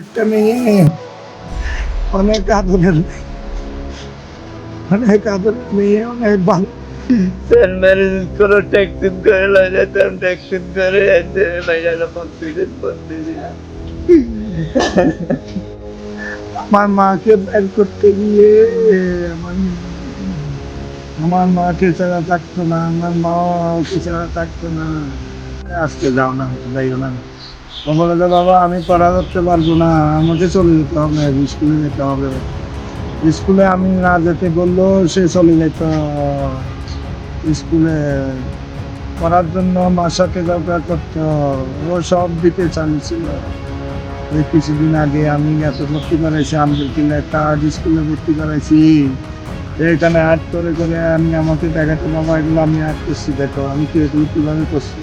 একটা মেয়ে। অনেক আদরের অনেক আদরের মেয়ে অনেক ভালো। ম্যারেজ করো ট্যাক্সিন করে ট্যাক্সিন করে আমার মাকে বের করতে গিয়ে আমার আমার মাকে ছাড়া থাকতো না আমার মা ছাড়া থাকতো না। আজকে যাও না যাইও না। বলে যে, বাবা, আমি পড়া করতে পারব না। আমাকে চলে যেতে হবে, স্কুলে যেতে হবে। স্কুলে আমি না যেতে বললেও সে চলে যেত। স্কুলে পড়ার জন্য মার সাথে দরকার করতো। ও সব দিতে চালিয়েছিল ওই কিছুদিন আগে আমি এত ভর্তি করাইছি আমাদের কিনা একটা স্কুলে ভর্তি করাইছি এখানে আর্ট করে করে আমি আমাকে দেখাতে, বাবা, এগুলো আমি আর্ট করছি, দেখো, আমি কি এগুলো কীভাবে করছি?